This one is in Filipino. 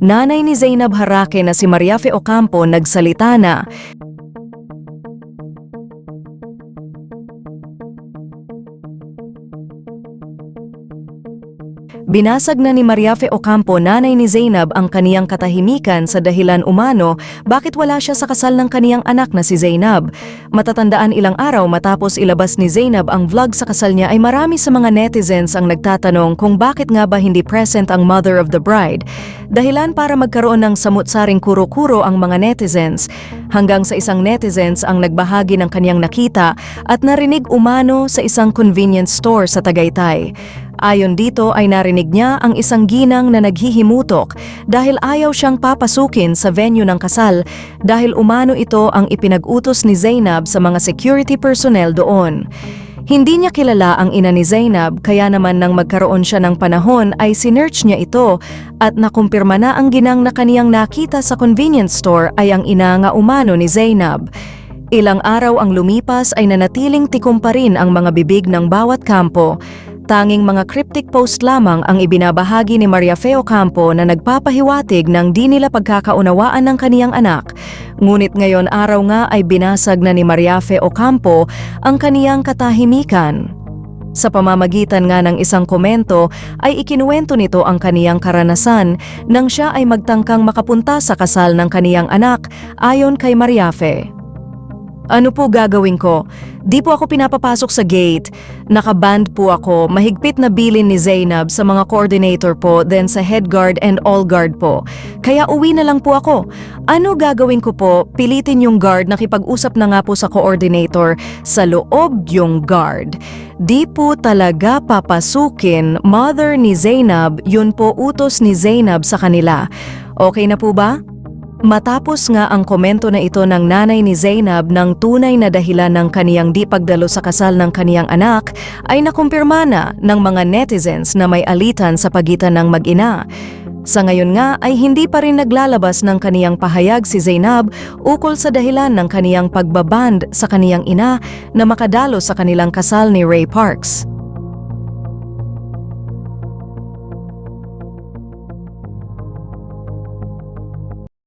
nanay ni Zainab Harake na si Mariafe Ocampo nagsalita na Binasag na ni Mariafe Ocampo nanay ni Zainab ang kaniyang katahimikan sa dahilan umano bakit wala siya sa kasal ng kaniyang anak na si Zainab. Matatandaan ilang araw matapos ilabas ni Zainab ang vlog sa kasal niya ay marami sa mga netizens ang nagtatanong kung bakit nga ba hindi present ang mother of the bride. Dahilan para magkaroon ng samut-saring kuro-kuro ang mga netizens hanggang sa isang netizens ang nagbahagi ng kaniyang nakita at narinig umano sa isang convenience store sa Tagaytay. Ayon dito ay narinig niya ang isang ginang na naghihimutok dahil ayaw siyang papasukin sa venue ng kasal dahil umano ito ang ipinag-utos ni Zainab sa mga security personnel doon. Hindi niya kilala ang ina ni Zainab kaya naman nang magkaroon siya ng panahon ay sinearch niya ito at nakumpirma na ang ginang na kaniyang nakita sa convenience store ay ang ina nga umano ni Zainab. Ilang araw ang lumipas ay nanatiling tikom pa rin ang mga bibig ng bawat kampo. Tanging mga cryptic post lamang ang ibinabahagi ni Maria Feo Campo na nagpapahiwatig ng di nila pagkakaunawaan ng kaniyang anak. Ngunit ngayon araw nga ay binasag na ni Maria Feo Campo ang kaniyang katahimikan. Sa pamamagitan nga ng isang komento ay ikinuwento nito ang kaniyang karanasan nang siya ay magtangkang makapunta sa kasal ng kaniyang anak ayon kay Mariafe. Ano po gagawin ko? Di po ako pinapapasok sa gate. Nakaband po ako, mahigpit na bilin ni Zainab sa mga coordinator po, then sa head guard and all guard po. Kaya uwi na lang po ako. Ano gagawin ko po? Pilitin yung guard na kipag-usap na nga po sa coordinator sa loob yung guard. Di po talaga papasukin, mother ni Zainab, yun po utos ni Zainab sa kanila. Okay na po ba? Matapos nga ang komento na ito ng nanay ni Zainab ng tunay na dahilan ng kaniyang di pagdalo sa kasal ng kaniyang anak ay nakumpirma na ng mga netizens na may alitan sa pagitan ng mag-ina. Sa ngayon nga ay hindi pa rin naglalabas ng kaniyang pahayag si Zainab ukol sa dahilan ng kaniyang pagbaband sa kaniyang ina na makadalo sa kanilang kasal ni Ray Parks.